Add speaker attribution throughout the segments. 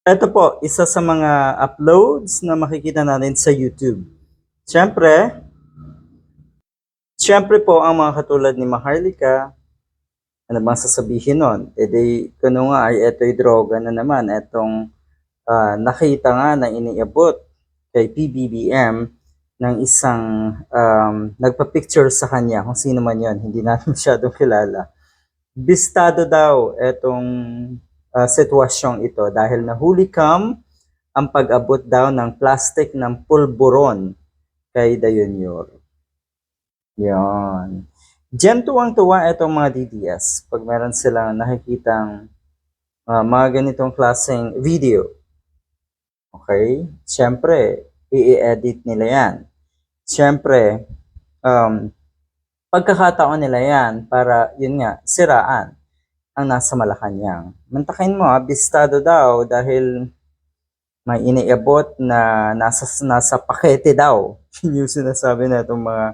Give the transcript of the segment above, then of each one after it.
Speaker 1: Ito po, isa sa mga uploads na makikita natin sa YouTube. Siyempre, siyempre po ang mga katulad ni Maharlika, ano bang sasabihin nun? E di, kuno nga ay ito'y droga na naman. Itong ah, nakita nga na iniabot kay PBBM ng isang um, nagpa-picture sa kanya, kung sino man yon hindi natin masyadong kilala. Bistado daw itong uh, sitwasyong ito dahil nahuli kam ang pag-abot daw ng plastic ng pulburon kay Dayunyor. Yan. Diyan tuwang-tuwa itong mga DDS pag meron silang nakikitang uh, mga ganitong klaseng video. Okay? Siyempre, i-edit nila yan. Siyempre, um, pagkakataon nila yan para, yun nga, siraan ang nasa Malacanang. Mantakin mo, ha, bistado daw dahil may iniabot na nasa, nasa pakete daw. Yun yung sinasabi na itong mga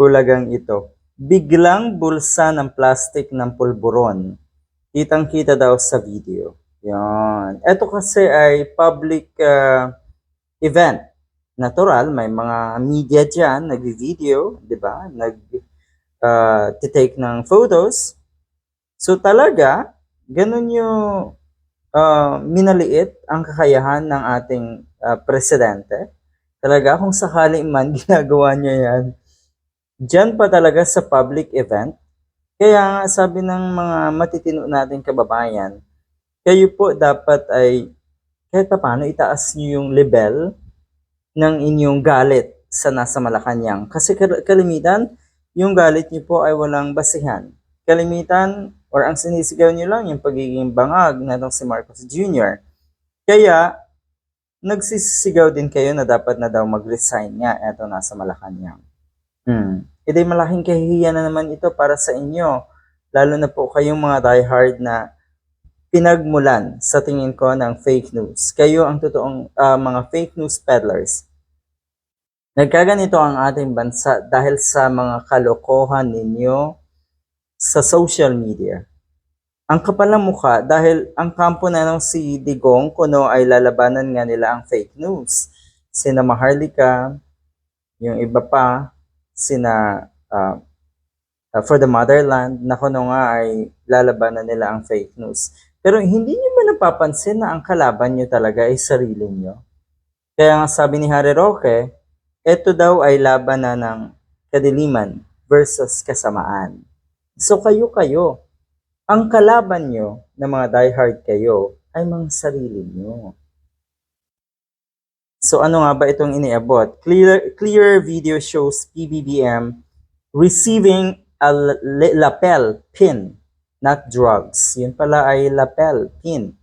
Speaker 1: ulagang ito. Biglang bulsa ng plastic ng pulburon. Kitang-kita daw sa video. Yan. Ito kasi ay public uh, event. Natural, may mga media dyan, nag-video, di ba? Nag, uh, take ng photos. So talaga, ganun yung uh, minaliit ang kakayahan ng ating uh, presidente. Talaga, kung sakali man ginagawa niya yan, dyan pa talaga sa public event. Kaya nga sabi ng mga matitino nating kababayan, kayo po dapat ay kahit pa paano itaas niyo yung level ng inyong galit sa nasa Malacanang. Kasi kal- kalimitan, yung galit niyo po ay walang basihan. Kalimitan, or ang sinisigaw niyo lang, yung pagiging bangag na si Marcos Jr. Kaya, nagsisigaw din kayo na dapat na daw mag-resign nga eto nasa Malacanang. Hmm. Di malaking kahihiyan na naman ito para sa inyo. Lalo na po kayong mga diehard na pinagmulan sa tingin ko ng fake news. Kayo ang totoong ah, mga fake news peddlers. Nagkaganito ang ating bansa dahil sa mga kalokohan ninyo sa social media. Ang kapal ng mukha dahil ang kampo na ng si Digong kuno ay lalabanan nga nila ang fake news. Sina Maharlika, yung iba pa, sina ah, ah, For the Motherland, na kuno nga ay lalabanan nila ang fake news. Pero hindi niyo ba napapansin na ang kalaban niyo talaga ay sarili niyo? Kaya nga sabi ni Harry Roque, ito daw ay laban na ng kadiliman versus kasamaan. So kayo-kayo, ang kalaban nyo na mga diehard kayo ay mga sarili nyo. So ano nga ba itong iniabot? Clear, clear video shows PBBM receiving a lapel pin, not drugs. Yun pala ay lapel pin.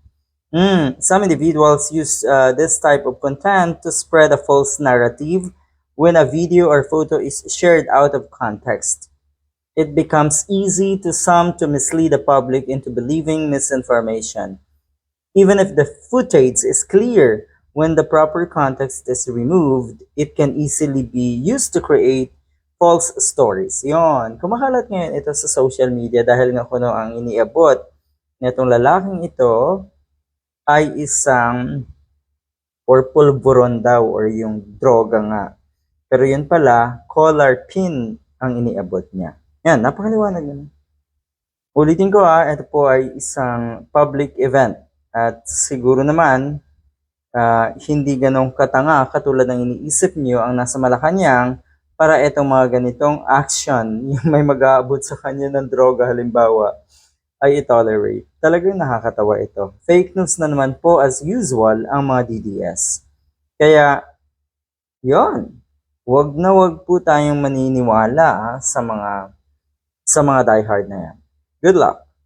Speaker 1: Mm, some individuals use uh, this type of content to spread a false narrative when a video or photo is shared out of context. It becomes easy to some to mislead the public into believing misinformation. Even if the footage is clear, when the proper context is removed, it can easily be used to create false stories. Yon, kumakalat ngayon ito sa social media dahil nga kuno ang iniabot nitong lalaking ito ay isang or pulburon daw or yung droga nga. Pero yun pala, collar pin ang iniabot niya. Yan, napakaliwanag yun. Ulitin ko ha, ito po ay isang public event. At siguro naman, ah, hindi ganong katanga katulad ng iniisip niyo ang nasa Malacanang para itong mga ganitong action, yung may mag-aabot sa kanya ng droga halimbawa, ay itolerate. Talagang nakakatawa ito. Fake news na naman po as usual ang mga DDS. Kaya, yon wag na wag po tayong maniniwala ha, sa mga sa mga diehard na yan. Good luck!